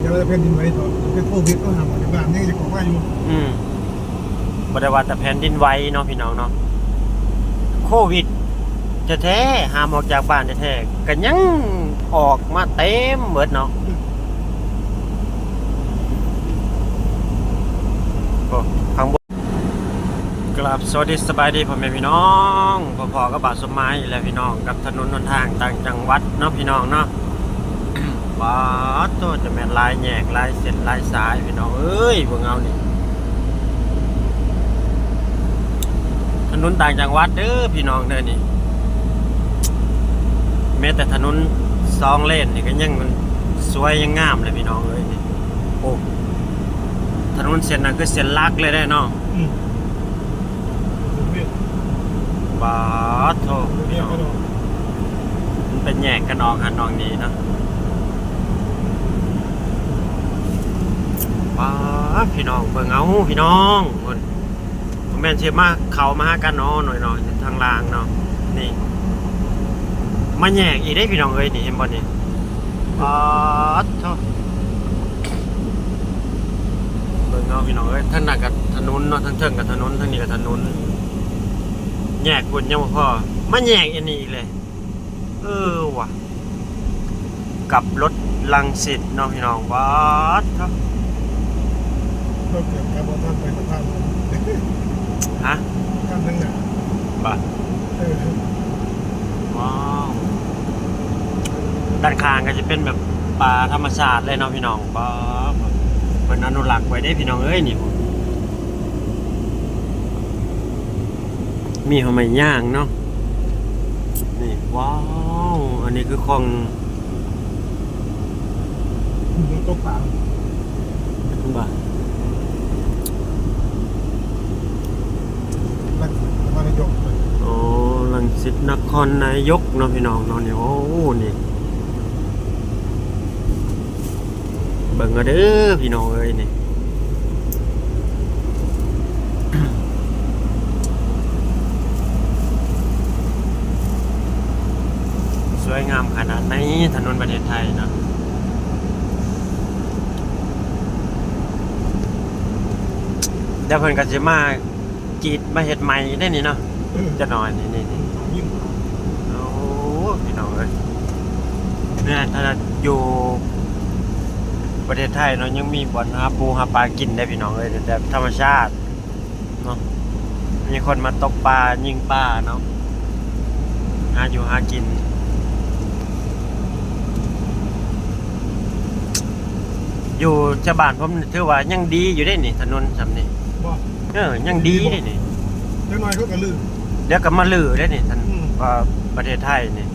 เดี๋ยวเราจะเป็นดินไหวต่อเป็นโควิดก็หาหมอที่บ้านนี่จะบอกว่าอยู่อืมบริวารแต่แผ่นดินไหวเนาะพี่น้องเนาะโควิดจะแท้ๆหามออกจากบ้านจะแท้ๆก็ยังออกมาเต็มเบิดเนาะโอ้ข้างบนกราบสวัสดีสบายดีพ่อแม่พี่น้องพ่อพอๆกับบาทสมไม้และพี่น้องกับถนนหนทางต่างจังหวัดเนาะพี่น้องเนาะ ว้าดโตัวจะแม่นลายแยกลายเส้นลายสายพี่น้องเอ้ยพวกเรานี่ถนนต่างจังหวัดเด้อพี่น้องเด้อนี่แม้แต่ถนนสองเลนนี่ก็ยังมันสวยยังงามเลยพี่น้องเอ้ยนี่โอ้ถนนเส้นนั้นคือเส้นหลักเลยได้เนาะอืมเวียดว้าดโทเวีพี่ยดน้องก็ดอกมันเป็นแยกกันออกหันออกนี้เนาะ ว้าพี่น้องเบิ่งเอาพี่น้องคนผมแม่นเชื่อมาเขามาหากันเนาะหน่อยๆอยทางล่างเนาะนี่มาแยกอีกได้พี่น้องเอ้ยนี่เห็นบ่นี่ว้าดโทเบิ่งเอาพี่น้องเอ้ยทั้งหน้ากับถนนเนาะทั้งเทิงกับถนนทั้งนี้กับถนนแยกคุณยังบ่พอมาแยกอันนี้เลย เออว่ะกับรถลังสิตเนาะพี่น้องวัดครับ ก็เกิดการบอท่านไปสะพานฮะข้ามทั้งหนาบัดเออว้าวด้านข้างก็จะเป็นแบบป่าธรรมชาติเลยเนาะพี่น้องป๊าบเป็นอนุรักษ์ไว้ได้พี่น้องเอ้ยนี่มีหัวไม้ย่างเนาะนี่ว้าวอันนี้คือของรถตกปลาบ้า ลักสะพานนายก โอ้ลังสิตนครนายกเนาะพี่น้องเนาะนี่โอ้นี่เบิ่งเอาเด้อพี่น้องเอ้ยนี่สวยงามขนาดไหนถนนประเทศไทยเนาะเดี๋ยวเพิ่นก็สิมา จีดมาเฮ็ดใหม่ได้นี่เนาะเออจะหน่อยนี่นี่นี่ยิ่งโอ้พี่น้องเอ้ยเนี่ยถ้าอยู่ประเทศไทยเนาะยังมีบ่อนหาปูหาปลากินได้พี่น้องเอ้ยแต่ธรรมชาติเนาะมีคนมาตกปลายิงปลาเนาะหาอยู่หากินอยู่จะบ้านผมถือว่ายังดีอยู่ได้นี่ถนนสำนี่บ่ เออยังดีได้นี่เล็กน้อยก็กระลือเดี๋ยวก็มาลือได้นี่ท่านอืม ว่าประเทศไทยนี่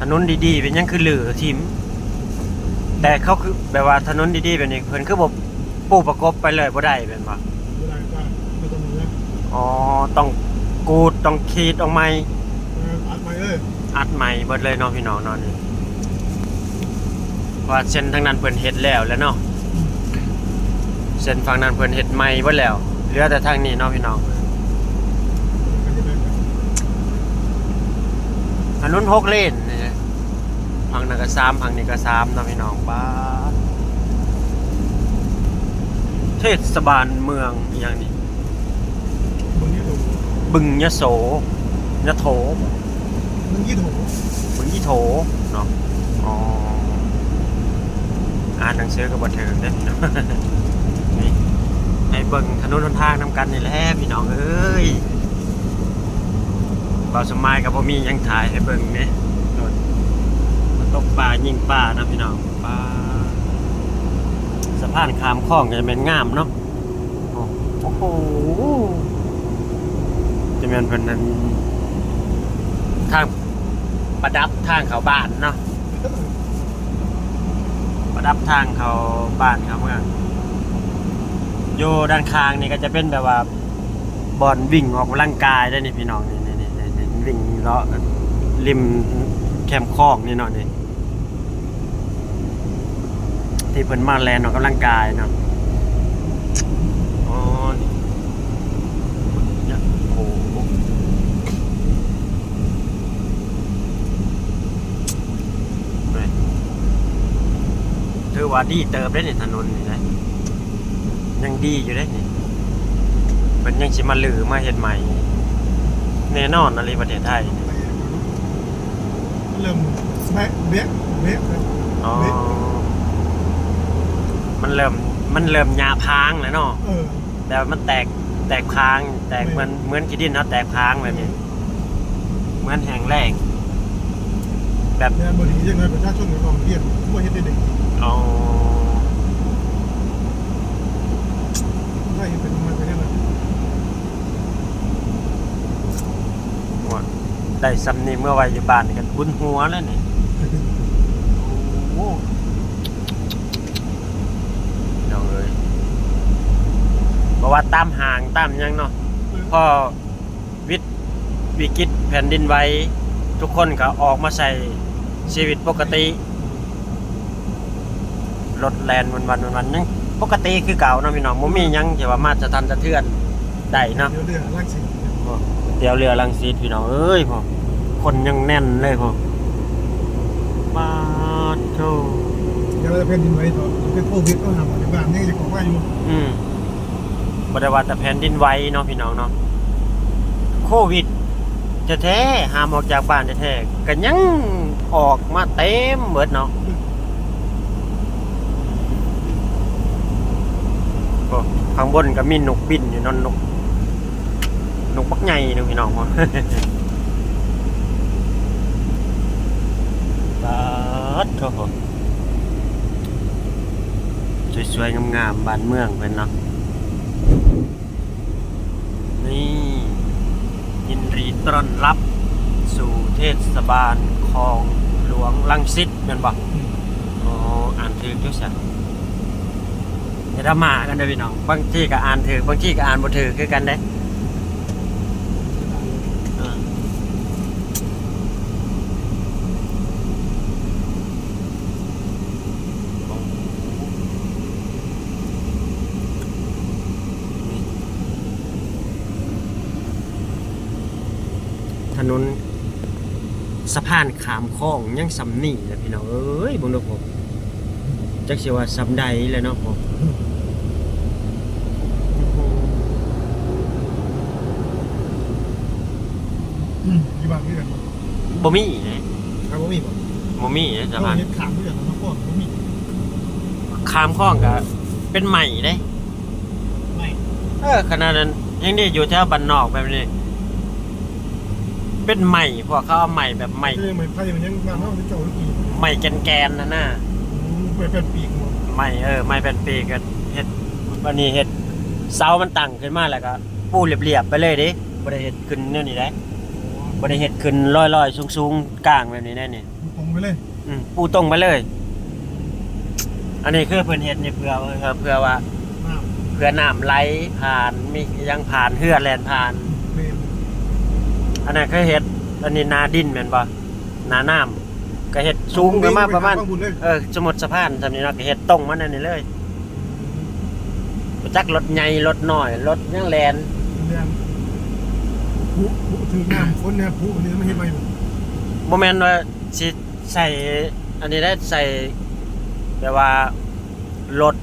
ถนนดีๆเป็นหยังคือลือทิมแต่เขาคือแบบว่าถนนดีๆแบบนี้เพิ่นคือบ่ปูประกบไปเลยบ่ได้เป็นบ่เวลาก็ไม่ต้องมือนะอ๋อต้องกูดต้องขีดออกใหม่ เอออัดไปเลยอัดใหม่เบิดเลยเนาะพี่น้องเนาะนี่ว่าเส้นทางนั้นเพิ่นเฮ็ดแล้วแหล้วเนาะเส้นฝั่งนั้นเพิ่นเฮ็ดใหม่เบิดแล้ว เหลือแต่ทางนี้เนาะพี่น้องมันนแบบถนนหกเลนนี่นะฝั่งนันก็สามฝั่งนี้ก็สามเนาะพี่น้องบ้าเทศบาลเมืองอย่างนี้ บึงยะโสยะโถมึงยี่ถูกบึงยี่โถเนาะอ๋ออ่านหนังสือกับบันเทิงได้อพี่น้องนี่ ให้เบิ่งถนนหนทางนำกันนี่แหละพี่น้องเอ้ยเบาสมัยกับพ่มียังถ่ายให้เบิ่งเนี่ยมาตกปลายิงปลานะพี่น้องปลาสะพานขามคลองจะเป็นงามเนาะโอ้โหจะเป็นเพิ่นนั้นทางประดับทางเขาบ้านเนาะประดับทางเขาบ้านเขาเมื่อ อยู่ด้านข้างนี่ก็จะเป็นแบบว่าบอลวิ่งออกกำลังกายได้นี่พี่น้องนี่นี่นี่นี่วิ่งเลาะริมแคมป์คองนี่เนาะนี่ที่เพิ่นมาแลนออกกำลังกายเนาะอ๋อนี่เนี่ยโอ้โหนี่ถืออว่าดีเติบได้นี่ถนนนี่นะ ยังดีอยู่ได้นี่เป็นยังสิมาลือมาเฮ็ดใหม่ แน่นอนอะไรประเทศไทยนี่เริ่มแบะเบะเบะเลยอ๋อมันเริ่มมันเริ่มหยาพางแล้วเนาะเออแต่มันแตกแตกพาง แตกเหมือนเหมือนขี้ดินเนาะแตกพางแบบนี้เหมือนแห้งแล้งแบบเนี่ยบริยังไงประชาชนก็ต้องเรียนว่าเฮ็ดได้เด็กอ๋อ ได้เป็นมาไปได้เลยว่าได้สำนีเมื่อวัยอยู่บ้านกันบุญหัวแล้วนี่โอ้โหเอาเลยเพราะว่าตามห่างตามยังเนาะพอวิทย์วิกฤตแผ่นดินไหวทุกคนก็ออกมาใส่ชีวิตปกติรถแลนวันวันวันวันๆยัง ปกติคือเก่าเนาะพี่น้องบ่มีหยังที่ว่ามาจะทันจะเทือนได้เนาะเดี๋ยวเรือลากสิเดี๋ยวเรือลังสีพี่น้องเอ้ยพ่อคนยังแน่นเลยพ่อมาโธเดี๋ยวเราจะเป็นดินไหวต่อเป็นโควิดก็หาหมอในบ้านนี่จะบอกว่าอยู่อืมบริวารแต่แผ่นดินไหวเนาะพี่น้องเนาะโควิดแท้ๆห้ามออกจากบ้านแท้ๆก็ยังออกมาเต็มเบิดเนาะโอ้ ข้างบนก็มีนกบินอยู่เนอนนก นกบักใหญ่เนาะพี่น้องพ่อปาดโถสวยๆงามๆบ้านเมืองเป็นเนาะนี่ยินดีต้อนรับ สู่เทศบาลคลองหลวงลังสิตแม่นบ่อ๋ออ่านถือจุสัน อย่าดรามากันเด้อพี่น้องบางที่ก็อ่านถือบางที่ก็อ่านบ่ถือคือกันเด้ถนนสะพานขามคลองยังสำนี่แหละพี่น้องเอ้ยบุญดอกผมจักสิว่าสำใดแล้วเนาะผม อืมอยู่บ้านนี่กันบ่มีนะครับผมมีป่ะบ่มีนะสะเราพานเฮ็ดขามด้วยกันมาก่อนผมมีขามคลองก็เป็นใหม่เด้ไม่เออขนาดนั้นยังได้อยู่แถวบ้านนอกแบบนี้ เป็นใหม่พวกเขาเอาใหม่แบบใหม่ก็ยังเหมือนไพ่มันยังบ้านเฮาที่เจ้าลูกอีใหม่แกนๆนะน่ะไปเป็นปีกหมดใหม่เออใหม่เป็นปีก็เฮ็ดวันนี้เฮ็ดเสามันตั้งขึ้นมาแล้วก็ปูเรียบๆไปเลยเดิบ่ได้เฮ็ดขึ้นแนวนี้ได้ บริเฮ็ดขึ้นลอยลอยสูงสูงๆกลางแบบนี้แน่นี่ตรงไปเลยอืมปูตรงไปเลย อันนี้คือเพิ่นเฮ็ดนี่เพื่อเพื่อเพื่อว่าน้เพื่อน้ำไหลผ่านมียังผ่านเฮือแล่นผ่านำเมนอันนั้นคือเฮ็ดอันนี้นาดินแม่นบ่นาน้ำก็เฮ็ดสูงขึ้นมาประมาณบุญเลยเออสมมุติสะพานซำนี้เนาะก็เฮ็ดตรงมานั่นนี่เลยบ่จักรถใหญ่รถน้อยรถยังแล่นเรียนผู้ผู้ ถือน้ำคนเนี่ยผู้อันนี้ไม่เห็นไหมบ่บ่แม่นว่าสิใส่อันนี้ได้ใส่แบบว่ารถ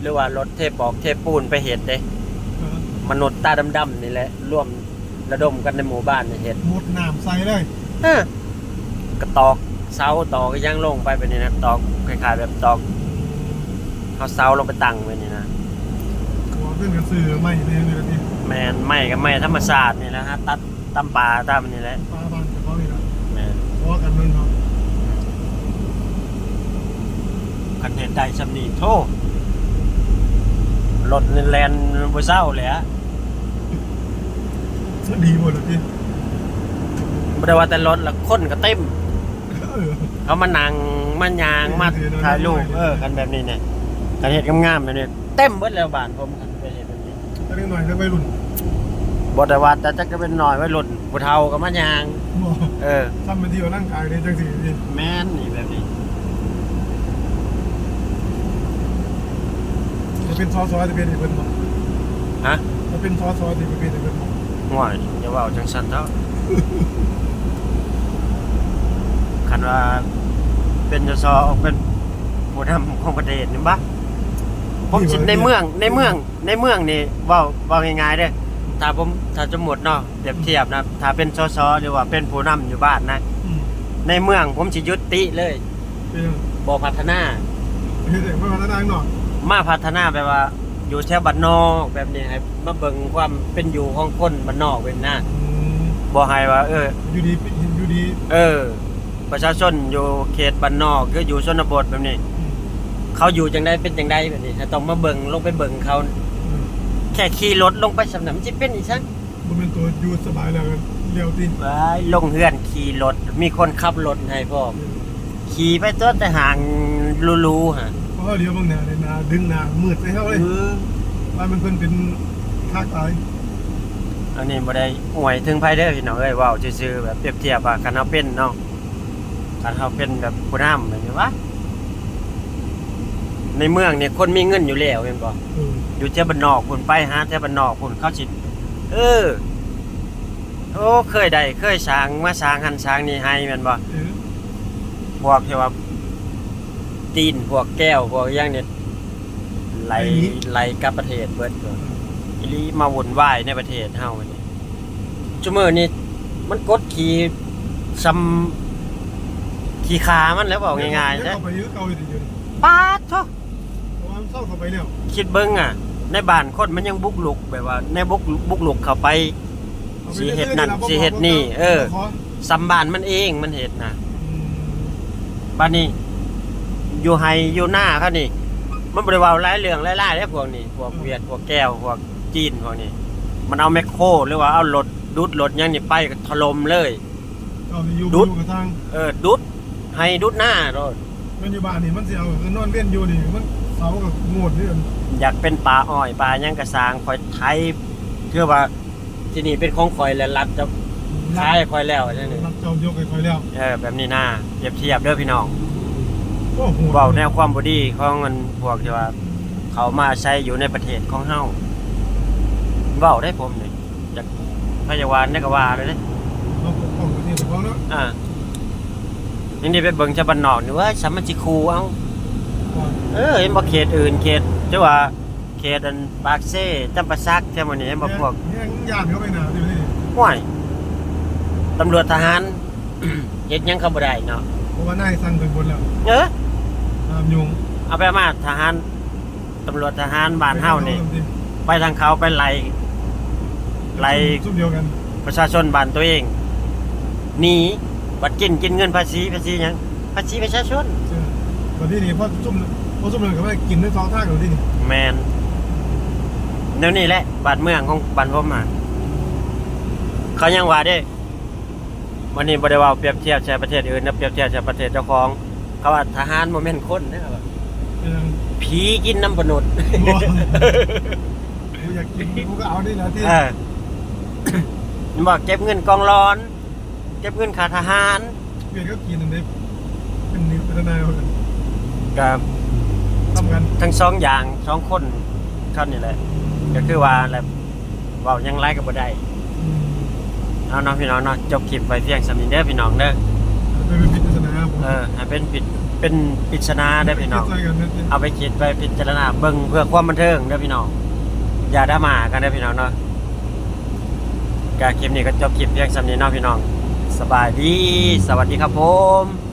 หรือว่ารถเทปบอกเทปปูนไปเฮ็ดเด้มนุษย์ตาดำๆนี่แหละร่วมระดมกันในหมู่บ้านนี่เห็นหมดน้ำใส่เลยเออกระตอกเสาตอกย่างลงไปแบบนี้นะตอกคล้ายๆแบบตอกเขาเสาลงไปตั้งไว้นี่นะหัวเรื่องกันซื้อไม่เลยเลยนี่แมนไม่กับไม่ธรรมชาตินี่แหละฮะตัด ตำป่าตามนี่แหละปลาบานกับเขานี่แหละแมนเพราะว่ากันเมืองเขาคันเห็นได้สำนีโทษรถแลนบ่เศร้าเลยฮะดีหมดเลยพี่บ่ได้ว่าแต่รถละคนก็เต็ม เออ เขามานั่งมายางมาถ่ายรูปเออกันแบบนี้เนี่ยกันเห็ดงามๆแบบนี้เต็มเบิดแล้วบ้านผมกันไปเห็ดแบบนี้จะเล็กหน่อยจะไปรุ่น บได้ว่าแต่จะก็เป็นหน่อยไว้หล่นผู้เฒ่ากับมายาง บ่เออทำเป็นที่ว่าร่างกายเนี่ยจังสิพี่แม่นนี่แบบนี้ จะเป็นซอสซอจะเป็นเพิ่นบ่ฮะ จะเป็นซอสซอจะเป็นเพิ่นบ่ห่วยอย่าเว่าจังสันเท่าคันว่าเป็นจะซอเป็นผผู้นำของประเทศนี่บ่ผมสิในเมืองในเมืองในเมืองนี่เว้าเว้าง่ายๆเด้อ ถ้าผมถ้าสมมุติเนาะเปรียบเทียบนะถ้าเป็นสสหรือว่าเป็นผู้นำอยู่บ้านนะ อืมในเมืองผมสิยุติเลยเป็นยังบ่พัฒนา เฮ็ดให้ไม่พัฒนาข้างนอกมาพัฒนาแบบว่า อยู่แถวบ้านนอกแบบนี้ให้มาเบิ่งความเป็นอยู่ของคนบ้านนอกเป็นหน้าอืมบ่ให้ว่า เออ อยู่ดีอยู่ดีเออ ประชาชนอยู่เขตบ้านนอกคืออยู่ชนบทแบบนี้ อืมเขาอยู่จังไดเป็นจังไดแบบนี้ถ้าต้องมาเบิ่งลงไปเบิ่งเขาอืมแค่ขี่รถลงไปสำนักมันสิเป็นอีซังบ่เป็นตัวอยู่สบายแล้วกันเลี้ยวตีนว้ายลงเฮือนขี่รถมีคนขับรถให้พร้อมขี่ไปตัวแต่ห่างรูๆฮะเพราะว่าเลี้ยวบางหน้าในนาดึงหน้ามืดใส่เฮาเลยเออว่ามันเพิ่นเป็นคากตายอันนี้บ่ได้อวยถึงไผเด้อพี่น้องเอ้ยเว้าซื่อๆแบบเปรียบเทียบว่าคันเฮาเป็นเนาะคันเฮาเป็นแบบผู้นำแบบนี้วะในเมืองเนี่ยคนมีเงินอยู่แล้วแม่นบ่เอออยู่แถวบ้านนอกพุ่นไปหาแถวบ้านนอกพุ่นเขาสิเออ โอ้เคยได้เคยสร้างมาสร้างหันสร้างนี่ให้แม่นบ่เออพวกที่ว่าตีนพวกแก้วพวกอย่างเนี่ยไหลไหลกลับประเทศเบิดตัวอีหลีมาวุ่นวายในประเทศเฮานี่ชั่วโมงนี้มันกดขี่ซ้ำขี่ขามันแล้วบอกง่ายๆเดี๋วนะเข้าไปเยอะเก่าอยู่ดิเดี๋ยวนี้ป๊าดโทเพราะว่ามันเข้าเข้าไปแล้วคิดเบิ่งอะ ในบ้านคนมันยังบุกลุกแบบว่า ในบุกบุกลุกเข้าไปอาไปสิเฮ็ดนั่นรื่อยๆะสิเฮ็ดนี่บ่บอกเออบ่ขอซ้ำบ้านมันเองมันเฮ็ดนะอืมบ้านนี้ อยู่ไฮอยู่หน้าเขานี่ มันบริวารหลายเรื่องหลายๆแล้วพวกนี้พวกเวียดพวกแก้วพวกจีนพวกนี้ มันเอาแมคโครหรือว่าเอารถดุดรถหยังนี่ไปก็ถล่มเลยเอาอยู่ดุดูดกระทางเออดุดให้ดุดหน้ารถมันอยู่บ้านนี่มันสิเอาคือนอนเล่นอยู่นี่มัน เสากับโงดนี่กันอยากเป็นปลาอ้อยปลาหยังกระสร้างคอยไทยเพื่อว่าที่นี่เป็นของคอยและรัฐจะขายให้คอยแล้วใช่ไหมรับเจ้ายกให้คอยแล้วเออแบบนี้น่าเปรียบเทียบเด้อพี่น้องโอ้โหเว้าแนวความบดีของมันพวกที่ว่า เขามาใช้อยู่ในประเทศของเฮาเว้าได้ผมนี่จากพยาบาลนี่ก็ว่าเลยเด้เราปกป้องประเทศของเนาะอ่านี่นี่ไปเบิ่งชาวบ้านนอกนี่ว่าสามัญสิคูเอาว่า เออเห็นบ่เขตอื่นเขตจังว่าเขตอันปากเซ่จำปาซักแค่มื้อนี้เห็นบ่พวกแห้งย่านเข้าไปหนาดินี่ห้วยตำรวจทหาร เฮ็ดหยังก็บ่ได้เนาะเพราะว่านายสั่งเป็นคนแล้วเออตามยุงเอาไปมาทหารตำรวจทหารบ้านเฮานี่ ไปทางเขาไปไล่ไล่ซุ่มเดียวกันประชาชนบ้านตัวเองหนีบัดกินกินเงินภาษีภาษีหยังภาษีประชาชน เออวันนี้นี่พอซุ่ม พอซุ่มเลยก็ไม่กินทั้งสองท่ากันเลยนี่แมนเดี๋ยวนี้แหละบ้านเมืองของบ้านผมอะเขายังว่าเด้วันนี้บ่ได้ว่าเปรียบเทียบใช้ประเทศอื่นนะเปรียบเทียบใช้ประเทศเจ้าของเขาว่าทหารบ่แม่นคนนะครับเป็นยังผีกินน้ำปนุษย์บ่กูอยากกินกูก็เอานี่แหละที่เออมันบอกเก็บเงินกองร้อน เก็บเงินค่าทหารเวียนก็กินอันนี้เป็นนิวพัฒนาเอากันกับ ทำกันทั้งสองอย่างสองคนเขานี่แหละก็คือว่าแหละเว้ายังไรก็บ่ได้อืมเอาเนาะพี่น้องเนาะจบคลิปไปเพียงสำนี้เด้อพี่น้องเด้อไปเป็นพิจารณาผมเออให้เป็นปิดเป็นปริศนาเด้อพี่น้อง คิดใจกันนะเอาไปคิดไปพิจารณาเบิ่งเพื่อความบันเทิงเด้อพี่น้อง อย่าด่ามากันเด้อพี่น้องเนาะกาคลิปนี้ก็จบคลิปเพียงสำนี้เนาะพี่น้อง สบายดี สวัสดีครับผม